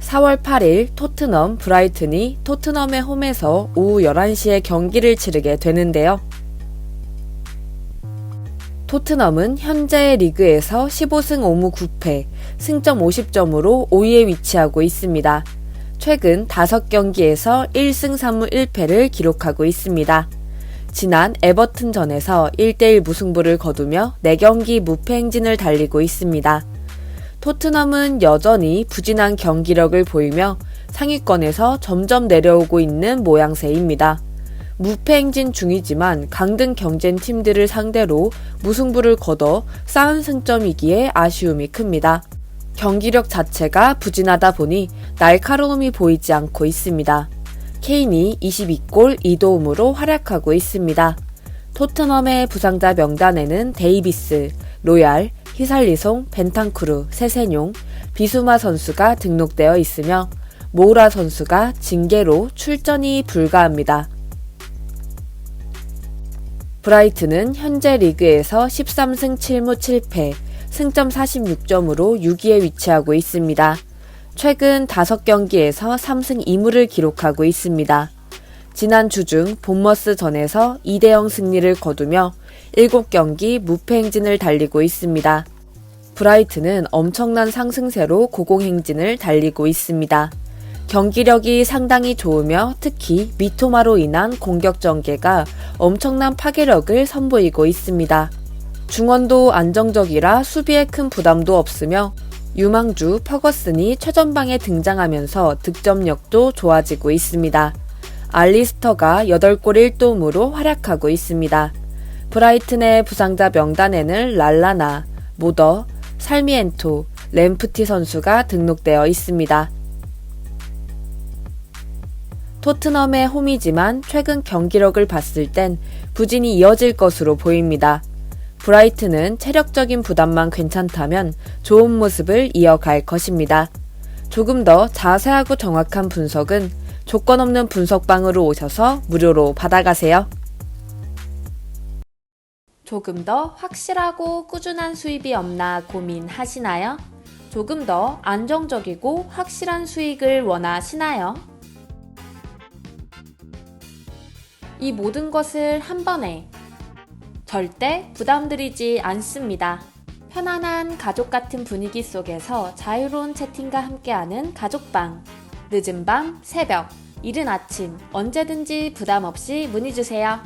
(4월 8일) 토트넘 브라이튼이 토트넘의 홈에서 오후 11시에 경기를 치르게 되는데요. 토트넘은 현재 리그에서 15승 5무 9패, 승점 50점으로 5위에 위치하고 있습니다. 최근 5경기에서 1승 3무 1패를 기록하고 있습니다. 지난 에버튼전에서 1대1 무승부를 거두며 4경기 무패 행진을 달리고 있습니다. 토트넘은 여전히 부진한 경기력을 보이며 상위권에서 점점 내려오고 있는 모양새입니다. 무패 행진 중이지만 강등 경쟁 팀들을 상대로 무승부를 거둬 쌓은 승점이기에 아쉬움이 큽니다. 경기력 자체가 부진하다 보니 날카로움이 보이지 않고 있습니다. 케인이 22골 2도움으로 활약하고 있습니다. 토트넘의 부상자 명단에는 데이비스, 로얄, 히살리송, 벤탄쿠르, 세세뇽, 비수마 선수가 등록되어 있으며 모우라 선수가 징계로 출전이 불가합니다. 브라이트는 현재 리그에서 13승 7무 7패, 승점 46점으로 6위에 위치하고 있습니다. 최근 5경기에서 3승 2무를 기록하고 있습니다. 지난 주 중 본머스 전에서 2대0 승리를 거두며 7경기 무패 행진을 달리고 있습니다. 브라이트는 엄청난 상승세로 고공행진을 달리고 있습니다. 경기력이 상당히 좋으며 특히 미토마로 인한 공격 전개가 엄청난 파괴력을 선보이고 있습니다. 중원도 안정적이라 수비에 큰 부담도 없으며 유망주 퍼거슨이 최전방에 등장하면서 득점력도 좋아지고 있습니다. 알리스터가 8골 1도움으로 활약하고 있습니다. 브라이튼의 부상자 명단에는 랄라나, 모더, 살미엔토, 램프티 선수가 등록되어 있습니다. 토트넘의 홈이지만 최근 경기력을 봤을 땐 부진이 이어질 것으로 보입니다. 브라이튼은 체력적인 부담만 괜찮다면 좋은 모습을 이어갈 것입니다. 조금 더 자세하고 정확한 분석은 조건 없는 분석방으로 오셔서 무료로 받아가세요. 조금 더 확실하고 꾸준한 수입이 없나 고민하시나요? 조금 더 안정적이고 확실한 수익을 원하시나요? 이 모든 것을 한 번에 절대 부담드리지 않습니다. 편안한 가족 같은 분위기 속에서 자유로운 채팅과 함께하는 가족방. 늦은 밤, 새벽, 이른 아침, 언제든지 부담 없이 문의 주세요.